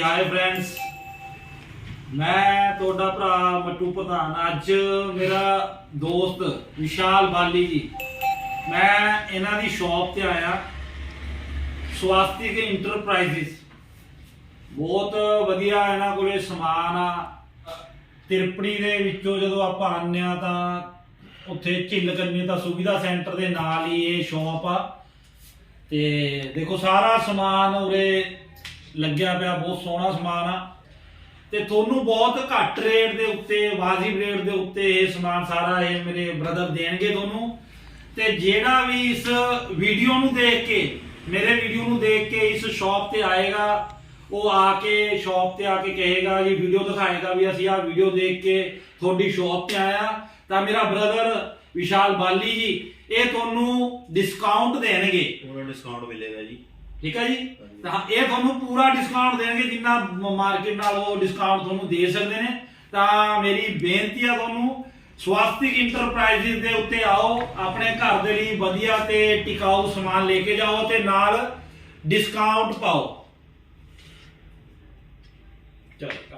ਹਾਏ ਫਰੈਂਡਸ ਮੈਂ ਤੁਹਾਡਾ ਭਰਾ ਮੱਟੂ ਪ੍ਰਧਾਨ। ਅੱਜ ਮੇਰਾ ਦੋਸਤ ਵਿਸ਼ਾਲ ਬਾਲੀ ਜੀ। ਮੈਂ ਇਹਨਾਂ ਦੀ ਸ਼ਾਪ ਤੇ ਆਇਆ। ਸਵਾਸਤਿਕ ਇੰਟਰਪ੍ਰਾਈਜ਼ਸ ਬਹੁਤ ਵਧੀਆ ਇਹਨਾਂ ਕੋਲੇ ਸਮਾਨ ਆ। ਤਿਰਪੜੀ ਦੇ ਵਿੱਚੋਂ ਜਦੋਂ ਆਪਾਂ ਆਉਂਦੇ ਆ ਤਾਂ ਉੱਥੇ ਝਿੱਲ ਕੰਨੀ ਦਾ ਸੁਵਿਧਾ ਸੈਂਟਰ ਦੇ ਨਾਲ ਹੀ ਇਹ ਸ਼ਾਪ ਆ। ਤੇ ਦੇਖੋ, ਸਾਰਾ ਸਮਾਨ ਉਰੇ ਲੱਗਿਆ ਪਿਆ, ਬਹੁਤ ਸੋਹਣਾ ਸਮਾਨ ਆ। ਤੇ ਤੁਹਾਨੂੰ ਬਹੁਤ ਘੱਟ ਰੇਟ ਦੇ ਉੱਤੇ, ਵਾਜਿਬ ਰੇਟ ਦੇ ਉੱਤੇ ਇਹ ਸਮਾਨ ਸਾਰਾ ਇਹ ਮੇਰੇ ਬ੍ਰਦਰ ਦੇਣਗੇ ਤੁਹਾਨੂੰ। ਤੇ ਜਿਹੜਾ ਵੀ ਇਸ ਵੀਡੀਓ ਨੂੰ ਦੇਖ ਕੇ, ਮੇਰੇ ਵੀਡੀਓ ਨੂੰ ਦੇਖ ਕੇ ਇਸ ਸ਼ਾਪ ਤੇ ਆਏਗਾ, ਉਹ ਆ ਕੇ ਸ਼ਾਪ ਤੇ ਆ ਕੇ ਕਹੇਗਾ, ਜੀ ਵੀਡੀਓ ਦਿਖਾਏਗਾ ਵੀ ਅਸੀਂ ਆਹ ਵੀਡੀਓ ਦੇਖ ਕੇ ਤੁਹਾਡੀ ਸ਼ਾਪ ਤੇ ਆਇਆ। ਤਾਂ ਮੇਰਾ ਬ੍ਰਦਰ ਵਿਸ਼ਾਲ ਬਾਲੀ ਜੀ, ਇਹ ਤੁਹਾਨੂੰ ਡਿਸਕਾਊਂਟ ਦੇਣਗੇ। ਪੂਰਾ ਡਿਸਕਾਊਂਟ ਮਿਲੇਗਾ ਜੀ। ਠੀਕ ਹੈ ਜੀ? ਤਾਂ ਇਹ ਤੁਹਾਨੂੰ ਪੂਰਾ ਡਿਸਕਾਊਂਟ ਦੇਣਗੇ, ਜਿੰਨਾ ਮਾਰਕੀਟ ਨਾਲ ਉਹ ਡਿਸਕਾਊਂਟ ਤੁਹਾਨੂੰ ਦੇ ਸਕਦੇ ਨੇ। ਤਾਂ ਮੇਰੀ ਬੇਨਤੀ ਆ ਤੁਹਾਨੂੰ, ਸਵਾਸਤਿਕ ਇੰਟਰਪ੍ਰਾਈਜ਼ਸ ਦੇ ਉੱਤੇ ਆਓ, ਆਪਣੇ ਘਰ ਦੇ ਲਈ ਵਧੀਆ ਤੇ ਟਿਕਾਊ ਸਮਾਨ ਲੈ ਕੇ ਜਾਓ ਤੇ ਨਾਲ ਡਿਸਕਾਊਂਟ ਪਾਓ। ਚਲੋ